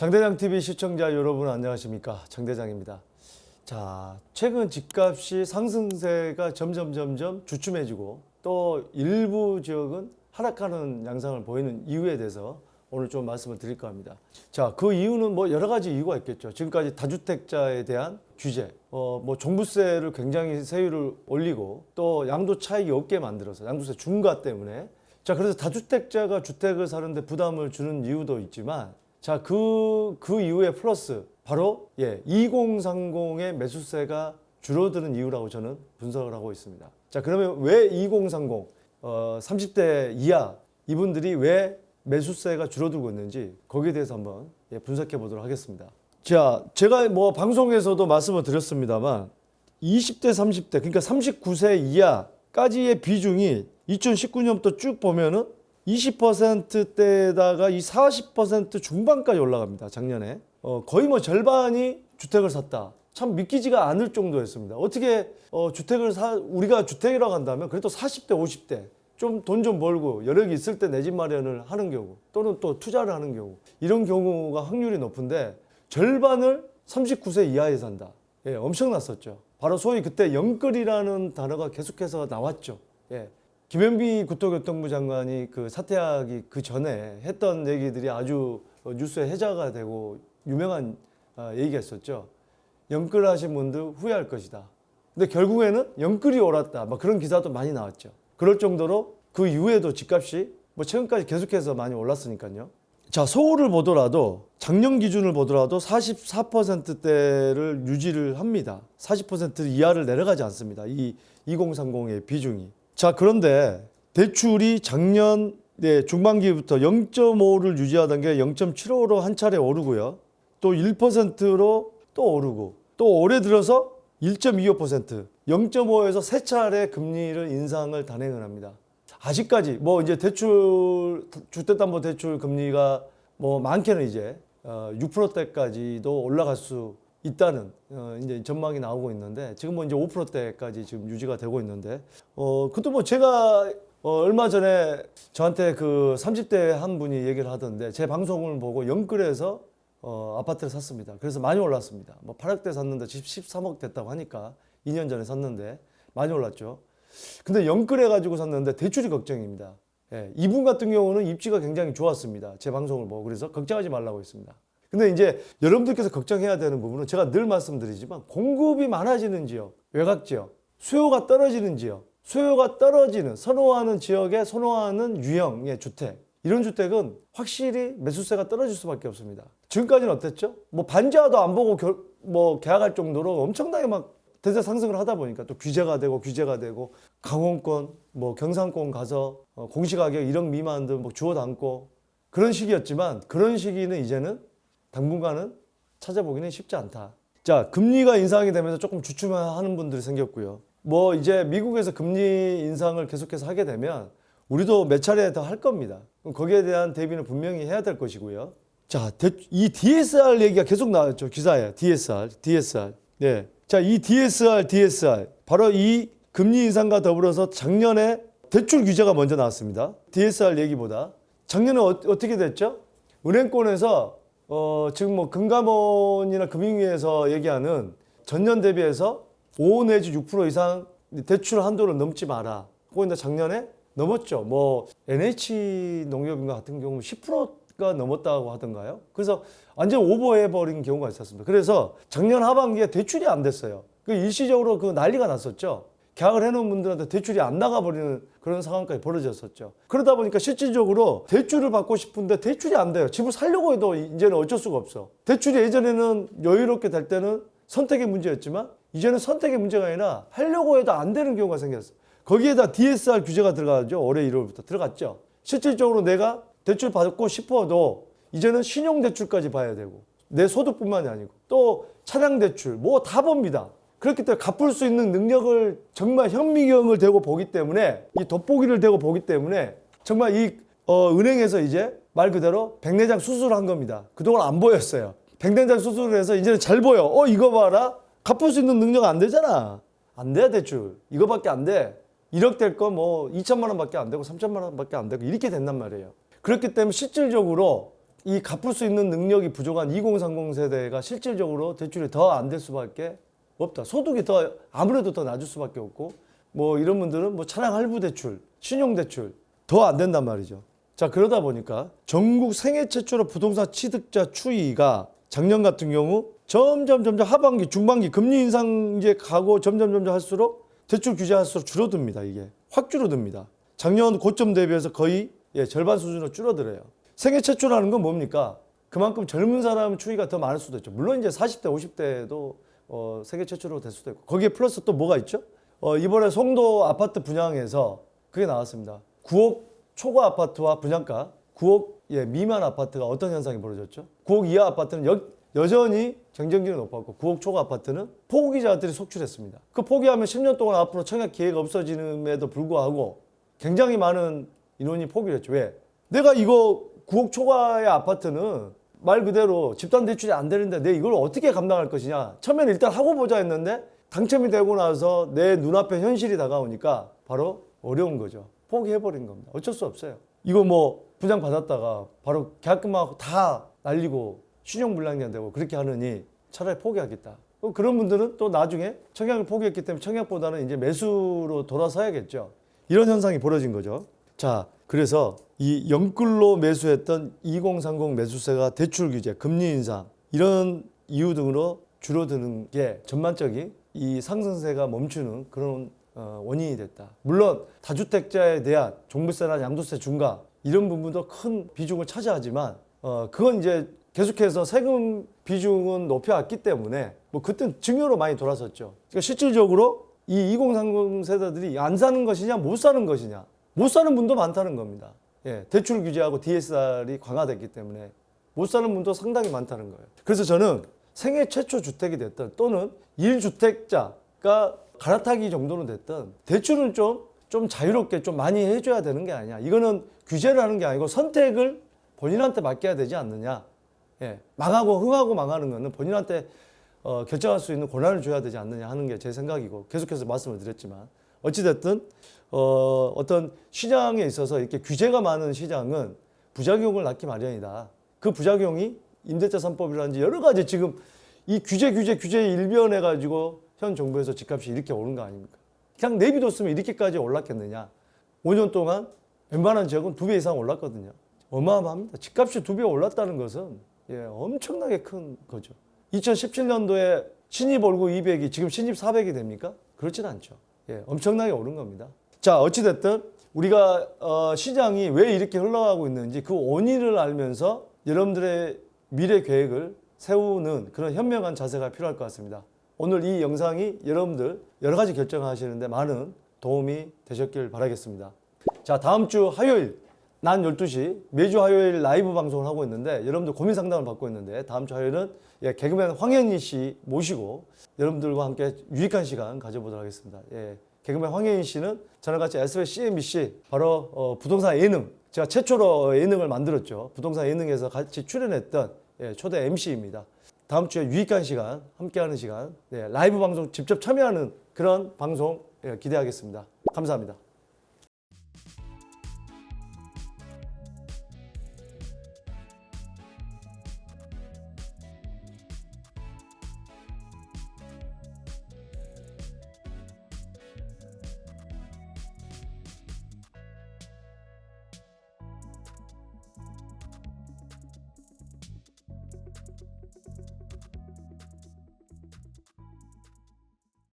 장대장 TV 시청자 여러분 안녕하십니까 장대장입니다. 자 최근 집값이 상승세가 점점 점점 주춤해지고 또 일부 지역은 하락하는 양상을 보이는 이유에 대해서 오늘 좀 말씀을 드릴까 합니다. 자그 이유는 뭐 여러 가지 이유가 있겠죠. 지금까지 다주택자에 대한 규제, 어 뭐 종부세를 굉장히 세율을 올리고 또 양도 차익이 없게 만들어서 양도세 중과 때문에 자 그래서 다주택자가 주택을 사는데 부담을 주는 이유도 있지만 자, 그, 그 이후에 플러스 바로 예, 2030의 매수세가 줄어드는 이유라고 저는 분석을 하고 있습니다. 자, 그러면 왜 2030, 어, 30대 이하 이분들이 왜 매수세가 줄어들고 있는지 거기에 대해서 한번 예, 분석해 보도록 하겠습니다. 자, 제가 뭐 방송에서도 말씀을 드렸습니다만 20대, 30대, 그러니까 39세 이하까지의 비중이 2019년부터 쭉 보면은 20%대에다가 이 40% 중반까지 올라갑니다. 작년에. 어, 거의 뭐 절반이 주택을 샀다. 참 믿기지가 않을 정도였습니다. 어떻게 어, 주택을 사, 우리가 주택이라고 한다면 그래도 40대, 50대 좀 돈 좀 벌고 여력이 있을 때 내 집 마련을 하는 경우 또는 또 투자를 하는 경우 이런 경우가 확률이 높은데 절반을 39세 이하에 산다. 예, 엄청났었죠. 바로 소위 그때 영끌이라는 단어가 계속해서 나왔죠. 예. 김현비 국토교통부 장관이 그 사퇴하기 그 전에 했던 얘기들이 아주 뉴스에 해자가 되고 유명한 아, 얘기가 있었죠. 영끌하신 분들 후회할 것이다. 근데 결국에는 영끌이 옳았다. 막 그런 기사도 많이 나왔죠. 그럴 정도로 그 이후에도 집값이 뭐 최근까지 계속해서 많이 올랐으니까요. 자, 서울을 보더라도 작년 기준을 보더라도 44%대를 유지를 합니다. 40% 이하를 내려가지 않습니다. 이 2030의 비중이. 자, 그런데 대출이 작년 네, 중반기부터 0.5를 유지하던 게 0.75로 한 차례 오르고요. 또 1%로 또 오르고 또 올해 들어서 1.25% 0.5에서 세 차례 금리를 인상을 단행을 합니다. 아직까지 뭐 이제 대출 주택담보 대출 금리가 뭐 많게는 이제 어, 6%대까지도 올라갈 수 있다는 어, 이제 전망이 나오고 있는데 지금 뭐 이제 5%대까지 지금 유지가 되고 있는데 어 그것도 뭐 제가 어, 얼마 전에 저한테 그 30대 한 분이 얘기를 하던데 제 방송을 보고 영끌에서 어, 아파트를 샀습니다. 그래서 많이 올랐습니다. 뭐 8억대 샀는데 집 13억 됐다고 하니까 2년 전에 샀는데 많이 올랐죠. 근데 영끌해 가지고 샀는데 대출이 걱정입니다. 예, 이분 같은 경우는 입지가 굉장히 좋았습니다. 제 방송을 보고 그래서 걱정하지 말라고 했습니다. 근데 이제 여러분들께서 걱정해야 되는 부분은 제가 늘 말씀드리지만 공급이 많아지는 지역, 외곽 지역, 수요가 떨어지는 지역, 수요가 떨어지는 선호하는 지역에 선호하는 유형의 주택 이런 주택은 확실히 매수세가 떨어질 수밖에 없습니다. 지금까지는 어땠죠? 뭐 반지하도 안 보고 결, 뭐 계약할 정도로 엄청나게 막 대세 상승을 하다 보니까 또 규제가 되고 규제가 되고 강원권 뭐 경상권 가서 어, 공시가격 1억 미만들 뭐 주워 담고 그런 시기였지만 그런 시기는 이제는 당분간은 찾아보기는 쉽지 않다. 자 금리가 인상이 되면서 조금 주춤하는 분들이 생겼고요. 뭐 이제 미국에서 금리 인상을 계속해서 하게 되면 우리도 몇 차례 더 할 겁니다. 거기에 대한 대비는 분명히 해야 될 것이고요. 자, 대- 이 DSR 얘기가 계속 나왔죠. 기사에. DSR, DSR. 네. 자, 이 DSR, DSR. 바로 이 금리 인상과 더불어서 작년에 대출 규제가 먼저 나왔습니다. DSR 얘기보다. 작년에 어, 어떻게 됐죠? 은행권에서 어, 지금 뭐 금감원이나 금융위에서 얘기하는 전년 대비해서 5 내지 6% 이상 대출 한도를 넘지 마라. 그거 이제 작년에 넘었죠. 뭐 NH 농협인가 같은 경우 10% 가 넘었다고 하던가요. 그래서 완전 오버해 버린 경우가 있었습니다. 그래서 작년 하반기에 대출이 안 됐어요. 그 일시적으로 그 난리가 났었죠. 계약을 해놓은 분들한테 대출이 안 나가버리는 그런 상황까지 벌어졌었죠. 그러다 보니까 실질적으로 대출을 받고 싶은데 대출이 안 돼요. 집을 살려고 해도 이제는 어쩔 수가 없어. 대출이 예전에는 여유롭게 될 때는 선택의 문제였지만 이제는 선택의 문제가 아니라 하려고 해도 안 되는 경우가 생겼어. 거기에다 DSR 규제가 들어가죠. 올해 1월부터 들어갔죠. 실질적으로 내가 대출 받고 싶어도 이제는 신용대출까지 봐야 되고 내 소득뿐만이 아니고 또 차량 대출 뭐 다 봅니다. 그렇기 때문에 갚을 수 있는 능력을 정말 현미경을 대고 보기 때문에 이 돋보기를 대고 보기 때문에 정말 이 어, 은행에서 이제 말 그대로 백내장 수술을 한 겁니다. 그동안 안 보였어요. 백내장 수술을 해서 이제는 잘 보여. 어 이거 봐라. 갚을 수 있는 능력 안 되잖아. 안 돼 대출 이거밖에 안 돼. 1억 될 거 뭐 2천만 원밖에 안 되고 3천만 원밖에 안 되고 이렇게 된단 말이에요. 그렇기 때문에 실질적으로 이 갚을 수 있는 능력이 부족한 2030 세대가 실질적으로 대출이 더 안 될 수밖에 없다. 소득이 더 아무래도 더 낮을 수밖에 없고 뭐 이런 분들은 뭐 차량 할부 대출, 신용 대출 더 안 된단 말이죠. 자 그러다 보니까 전국 생애 최초로 부동산 취득자 추이가 작년 같은 경우 점점 점점 하반기, 중반기 금리 인상 이제 가고 점점 점점 할수록 대출 규제 할수록 줄어듭니다. 이게 확 줄어듭니다. 작년 고점 대비해서 거의 예, 절반 수준으로 줄어들어요. 생애 최초라는 건 뭡니까? 그만큼 젊은 사람 추이가 더 많을 수도 있죠. 물론 이제 40대, 50대도 어, 세계 최초로 될 수도 있고 거기에 플러스 또 뭐가 있죠? 어, 이번에 송도 아파트 분양에서 그게 나왔습니다. 9억 초과 아파트와 분양가 9억 예, 미만 아파트가 어떤 현상이 벌어졌죠? 9억 이하 아파트는 여, 여전히 경쟁률이 높았고 9억 초과 아파트는 포기자들이 속출했습니다. 그 포기하면 10년 동안 앞으로 청약 기회가 없어지는에도 불구하고 굉장히 많은 인원이 포기를 했죠. 왜? 내가 이거 9억 초과의 아파트는 말 그대로 집단 대출이 안 되는데 내 이걸 어떻게 감당할 것이냐. 처음에는 일단 하고 보자 했는데 당첨이 되고 나서 내 눈앞에 현실이 다가오니까 바로 어려운 거죠. 포기해버린 겁니다. 어쩔 수 없어요. 이거 뭐 분양 받았다가 바로 계약금하고 다 날리고 신용불량이 되고 그렇게 하느니 차라리 포기하겠다. 어, 그런 분들은 또 나중에 청약을 포기했기 때문에 청약보다는 이제 매수로 돌아서야겠죠. 이런 현상이 벌어진 거죠. 자, 그래서 이 영끌로 매수했던 2030 매수세가 대출 규제, 금리 인상 이런 이유 등으로 줄어드는 게 전반적인 이 상승세가 멈추는 그런 어, 원인이 됐다. 물론 다주택자에 대한 종부세나 양도세 중과 이런 부분도 큰 비중을 차지하지만 어, 그건 이제 계속해서 세금 비중은 높여왔기 때문에 뭐 그때 증여로 많이 돌아섰죠. 그러니까 실질적으로 이 2030 세대들이 안 사는 것이냐 못 사는 것이냐 못 사는 분도 많다는 겁니다. 예, 대출 규제하고 DSR이 강화됐기 때문에 못 사는 분도 상당히 많다는 거예요. 그래서 저는 생애 최초 주택이 됐든 또는 1주택자가 갈아타기 정도는 됐든 대출은 좀, 좀 자유롭게 좀 많이 해줘야 되는 게 아니야. 이거는 규제를 하는 게 아니고 선택을 본인한테 맡겨야 되지 않느냐. 예, 망하고 흥하고 망하는 거는 본인한테 어, 결정할 수 있는 권한을 줘야 되지 않느냐 하는 게 제 생각이고 계속해서 말씀을 드렸지만 어찌됐든 어, 어떤 시장에 있어서 이렇게 규제가 많은 시장은 부작용을 낳기 마련이다. 그 부작용이 임대차 3법이라든지 여러 가지 지금 이 규제 규제 규제 일변해 가지고 현 정부에서 집값이 이렇게 오른 거 아닙니까? 그냥 내비뒀으면 이렇게까지 올랐겠느냐? 5년 동안 웬만한 지역은 두 배 이상 올랐거든요. 어마어마합니다. 집값이 두 배 올랐다는 것은 예, 엄청나게 큰 거죠. 2017년도에 신입 월급 200이 지금 신입 400이 됩니까? 그렇진 않죠. 예, 엄청나게 오른 겁니다. 자, 어찌됐든 우리가 어, 시장이 왜 이렇게 흘러가고 있는지 그 원인을 알면서 여러분들의 미래 계획을 세우는 그런 현명한 자세가 필요할 것 같습니다. 오늘 이 영상이 여러분들 여러 가지 결정하시는데 많은 도움이 되셨길 바라겠습니다. 자, 다음 주 화요일 난 12시 매주 화요일 라이브 방송을 하고 있는데 여러분들 고민 상담을 받고 있는데 다음 주 화요일은 예, 개그맨 황현희 씨 모시고 여러분들과 함께 유익한 시간 가져보도록 하겠습니다. 예, 개그맨 황현희 씨는 저랑 같이 SBS CNBC 바로 어, 부동산 예능 제가 최초로 예능을 만들었죠. 부동산 예능에서 같이 출연했던 예, 초대 MC입니다. 다음 주에 유익한 시간 함께하는 시간 네, 라이브 방송 직접 참여하는 그런 방송 예, 기대하겠습니다. 감사합니다.